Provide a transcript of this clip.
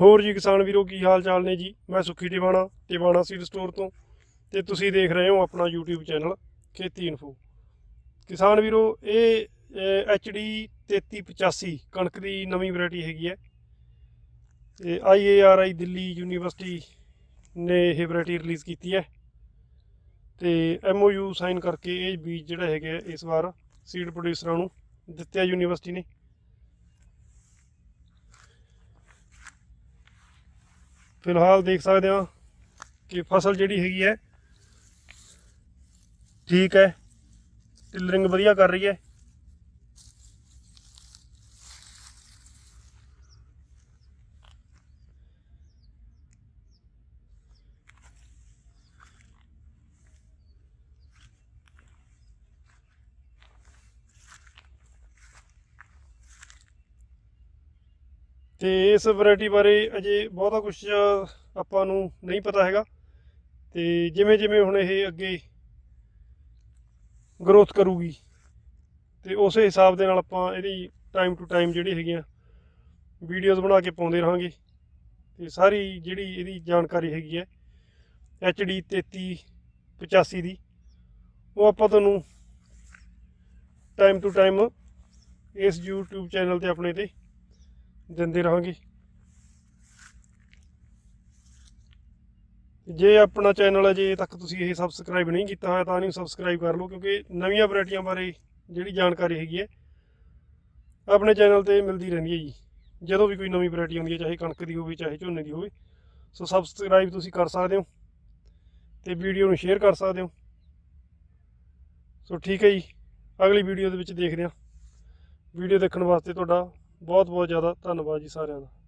ਹੋਰ ਜੀ ਕਿਸਾਨ ਵੀਰੋ, ਕੀ ਹਾਲ ਚਾਲ ਨੇ ਜੀ? ਮੈਂ ਸੁਖੀ ਟਿਵਾਣਾ ਟਿਵਾਣਾ ਸੀਡ ਸਟੋਰ ਤੋਂ। ਤੇ ਤੁਸੀਂ ਦੇਖ ਰਹੇ ਹੋ ਆਪਣਾ YouTube ਚੈਨਲ, ਖੇਤੀ ਇਨਫੋ ਕਿਸਾਨ ਵੀਰੋ, ਇਹ HD 3385 ਕਣਕ ਦੀ ਨਵੀਂ ਵੈਰਾਈਟੀ ਹੈਗੀ ਹੈ। ਤੇ IARI ਦਿੱਲੀ ਯੂਨੀਵਰਸਿਟੀ ਨੇ ਇਹ ਵੈਰਾਈਟੀ ਰਿਲੀਜ਼ ਕੀਤੀ ਹੈ। ਤੇ MOU ਸਾਈਨ ਕਰਕੇ ਇਹ ਬੀਜ ਜਿਹੜਾ ਹੈਗਾ ਇਸ ਵਾਰ ਸੀਡ ਪ੍ਰੋਡਿਊਸਰਾਂ ਨੂੰ ਦਿੱਤਿਆ ਯੂਨੀਵਰਸਿਟੀ ਨੇ। ਫਿਲਹਾਲ ਦੇਖ ਸਕਦੇ ਹਾਂ ਕਿ ਫਸਲ ਜਿਹੜੀ ਹੈਗੀ ਹੈ ਠੀਕ ਹੈ ਟਿਲਰਿੰਗ ਵਧੀਆ ਕਰ ਰਹੀ ਹੈ। ਤੇ ਇਸ ਵੈਰਾਈਟੀ ਬਾਰੇ ਅਜੇ ਬਹੁਤਾ ਕੁਝ ਆਪਾਂ ਨੂੰ ਨਹੀਂ ਪਤਾ ਹੈਗਾ। ਤੇ ਜਿਵੇਂ ਜਿਵੇਂ ਹੁਣ ਇਹ ਅੱਗੇ ਗਰੋਥ ਕਰੂਗੀ, ਤੇ ਉਸੇ ਹਿਸਾਬ ਦੇ ਨਾਲ ਆਪਾਂ ਇਹਦੀ ਟਾਈਮ ਟੂ ਟਾਈਮ ਜਿਹੜੀ ਹੈਗੀਆਂ ਵੀਡੀਓਜ਼ ਬਣਾ ਕੇ ਪਾਉਂਦੇ ਰਹਾਂਗੇ। ਤੇ ਸਾਰੀ ਜਿਹੜੀ ਇਹਦੀ ਜਾਣਕਾਰੀ ਹੈਗੀ ਹੈ HD 3385 ਦੀ, ਉਹ ਆਪਾਂ ਤੁਹਾਨੂੰ ਟਾਈਮ ਟੂ ਟਾਈਮ ਇਸ YouTube ਚੈਨਲ ਤੇ ਆਪਣੇ ਤੇ ਦਿੰਦੇ ਰਹਾਂਗੇ। ਜੇ ਆਪਣਾ ਚੈਨਲ ਅਜੇ ਤੱਕ ਤੁਸੀਂ ਇਹ ਸਬਸਕ੍ਰਾਈਬ ਨਹੀਂ ਕੀਤਾ ਹੋਇਆ, ਤਾਂ ਨਹੀਂ ਸਬਸਕ੍ਰਾਈਬ ਕਰ ਲਓ, ਕਿਉਂਕਿ ਨਵੀਆਂ ਵੈਰਾਈਟੀਆਂ ਬਾਰੇ ਜਿਹੜੀ ਜਾਣਕਾਰੀ ਹੈਗੀ ਹੈ, ਆਪਣੇ ਚੈਨਲ ਤੇ ਮਿਲਦੀ ਰਹਿੰਦੀ ਹੈ ਜੀ। ਜਦੋਂ ਵੀ ਕੋਈ ਨਵੀਂ ਵੈਰਾਈਟੀ ਆਉਂਦੀ ਹੈ, ਚਾਹੇ ਕਣਕ ਦੀ ਹੋਵੇ, ਚਾਹੇ ਝੋਨੇ ਦੀ ਹੋਵੇ, ਸੋ ਸਬਸਕ੍ਰਾਈਬ ਤੁਸੀਂ ਕਰ ਸਕਦੇ ਹੋ ਤੇ ਵੀਡੀਓ ਨੂੰ ਸ਼ੇਅਰ ਕਰ ਸਕਦੇ ਹੋ। ਸੋ ਠੀਕ ਹੈ ਜੀ, ਅਗਲੀ ਵੀਡੀਓ ਦੇ ਵਿੱਚ ਦੇਖਦੇ ਹਾਂ। ਵੀਡੀਓ ਦੇਖਣ ਵਾਸਤੇ ਤੁਹਾਡਾ ਬਹੁਤ ਬਹੁਤ ਜ਼ਿਆਦਾ ਧੰਨਵਾਦ ਜੀ ਸਾਰਿਆਂ ਦਾ।